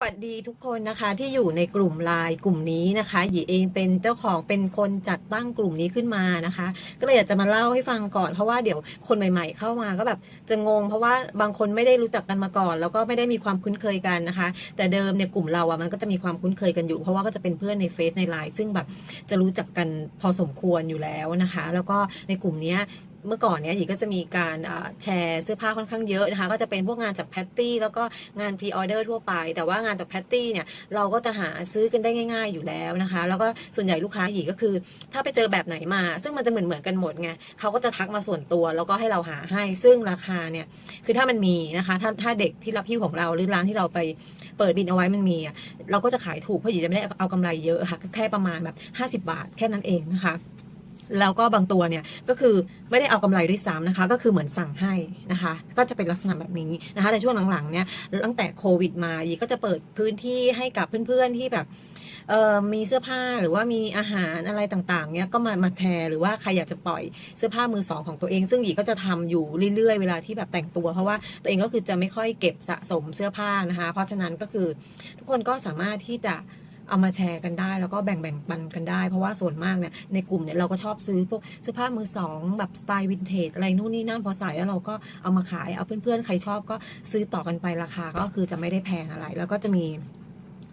สวัสดีทุกคนนะคะที่อยู่ในกลุ่มไลน์กลุ่มนี้นะคะหยีเองเป็นเจ้าของเป็นคนจัดตั้งกลุ่มนี้ขึ้นมานะคะ ก็เลยอยากจะมาเล่าให้ฟังก่อนเพราะว่าเดี๋ยวคนใหม่ ๆ เข้ามาก็แบบจะงง เพราะว่าบางคนไม่ได้รู้จักกันมาก่อน แล้วก็ไม่ได้มีความคุ้นเคยกันนะคะ แต่เดิมเนี่ยกลุ่มเราอะมันก็จะมีความคุ้นเคยกันอยู่ เพราะว่าก็จะเป็นเพื่อนในเฟซในไลน์ซึ่งแบบจะรู้จักกันพอสมควรอยู่แล้วนะคะ แล้วก็ในกลุ่มนี้ เมื่อก่อนเนี้ยหยีก็จะมีการแชร์เสื้อผ้าค่อนข้างเยอะนะคะก็จะเป็นพวกงานจากแพตตี้แล้วก็งานพรีออเดอร์ทั่วไป แต่ว่างานจากแพตตี้เนี่ยเราก็จะหาซื้อกันได้ง่าย ๆอยู่แล้วนะคะ แล้วก็ส่วนใหญ่ลูกค้าหยีก็คือ ถ้าไปเจอแบบไหนมา ซึ่งมันจะเหมือนเหมือนๆกันหมดไงเขาก็จะทักมาส่วนตัว แล้วก็ให้เราหาให้ซึ่งราคาเนี่ยคือถ้ามันมีนะคะ ถ้าถ้าเด็กที่รับหิ้วของเราหรือร้านที่เราไปเปิดบินเอาไว้มันมีเราก็จะขายถูกเพราะหยีจะไม่ได้เอากำไรเยอะค่ะแค่ประมาณแบบ 50 บาทแค่นั้นเองนะคะ แล้วก็บางตัวเนี่ยก็คือไม่ได้เอากำไรด้วยซ้ำนะคะ ก็คือเหมือนสั่งให้นะคะ ก็จะเป็นลักษณะแบบนี้นะคะแต่ช่วงหลังๆเนี่ยตั้งแต่โควิดมายีก็จะเปิดพื้นที่ให้กับเพื่อนๆที่แบบเออมีเสื้อผ้าหรือว่ามีอาหารอะไรต่างๆเนี่ยก็มามาแชร์หรือว่าใครอยากจะปล่อยเสื้อผ้ามือสองของตัวเอง ซึ่งหยีก็จะทำอยู่เรื่อยๆ เวลาที่แบบแต่งตัว เพราะว่าตัวเองก็คือจะไม่ค่อยเก็บสะสมเสื้อผ้านะคะ เพราะฉะนั้นก็คือทุกคนก็สามารถที่จะ เอามาแชร์กันได้ แล้วก็แบ่งแบ่งปันกันได้ เพราะว่าส่วนมากเนี่ยในกลุ่มเนี่ยเราก็ชอบซื้อพวกเสื้อผ้ามือสองแบบสไตล์วินเทจอะไรนู่นนี่นั่นพอใส่แล้วเราก็เอามาขายเอาเพื่อนๆใครชอบก็ซื้อต่อกันไปราคาก็คือจะไม่ได้แพงอะไร แล้วก็จะมี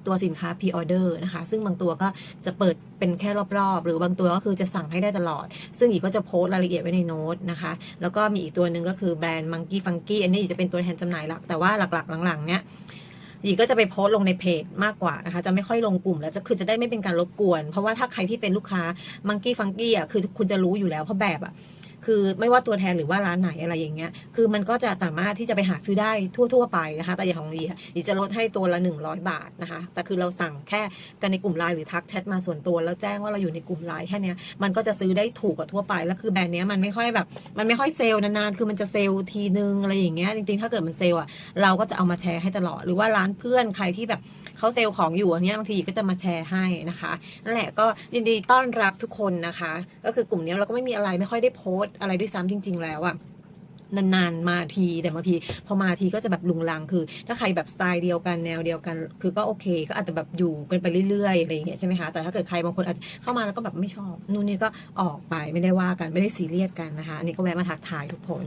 ตัวสินค้า pre order นะคะ ซึ่งบางตัวก็จะเปิดเป็นแค่รอบๆ หรือบางตัวก็คือจะสั่งให้ได้ตลอด ซึ่งอีกก็จะโพสต์รายละเอียดไว้ในโน้ตนะคะ แล้วก็มีอีกตัวหนึ่งก็คือแบรนด์ Monkey Funky อันนี้อีกจะเป็นตัวแทนจำหน่ายหลัก แต่ว่าหลักๆ หลังๆ เนี่ย หยีก็จะไปโพสต์ลงในเพจมากกว่านะคะ จะไม่ค่อยลงกลุ่ม แล้วจะคือจะได้ไม่เป็นการรบกวน เพราะว่าถ้าใครที่เป็นลูกค้ามังกี้ฟังกี้อะคือคุณจะรู้อยู่แล้วเพราะแบบอะ คือไม่ว่าตัวแทนหรือว่าร้านไหนอะไรอย่างเงี้ย คือมันก็จะสามารถที่จะไปหาซื้อได้ทั่ว ๆ ไปนะคะ แต่อย่างของหยีดีจะลดให้ตัวละ 100 บาทนะคะ แต่คือเราสั่งแค่กันในกลุ่มไลน์หรือทักแชทมาส่วนตัว แล้วแจ้งว่าเราอยู่ในกลุ่มไลน์แค่นี้มันก็จะซื้อได้ถูกกว่าทั่วไปแล้วคือแบรนด์เนี้ยมันไม่ค่อยแบบ มันไม่ค่อยเซลล์นานๆคือมันจะเซลล์ทีนึงอะไรอย่างเงี้ยจริงๆ ถ้าเกิดมันเซลล์อะเราก็จะเอามาแชร์ให้ตลอดหรือว่าร้านเพื่อนใครที่แบบเขาเซลล์ของอยู่อันเนี้ยบางทีก็จะมาแชร์ให้นะคะนั่นแหละก็ยินดีต้อนรับทุกคนนะคะ ก็คือกลุ่มเนี้ยเราก็ไม่มีอะไรไม่ค่อยได้โพสอะไรด้วยซ้ำจริง ๆ แล้วอะนานๆมาทีแต่บางทีพอมาทีก็จะแบบลุงลังคือ ถ้าใครแบบสไตล์เดียวกันแนวเดียวกัน คือก็โอเค ก็อาจจะแบบอยู่กันไปเรื่อยๆอะไรอย่างเงี้ยใช่ไหมคะแต่ถ้าเกิดใครบางคนอาจจะเข้ามาแล้วก็แบบไม่ชอบนู่นนี่ก็ออกไปไม่ได้ว่ากันไม่ได้ซีเรียสกันนะคะอันนี้ก็แวะมาทักทายทุกคน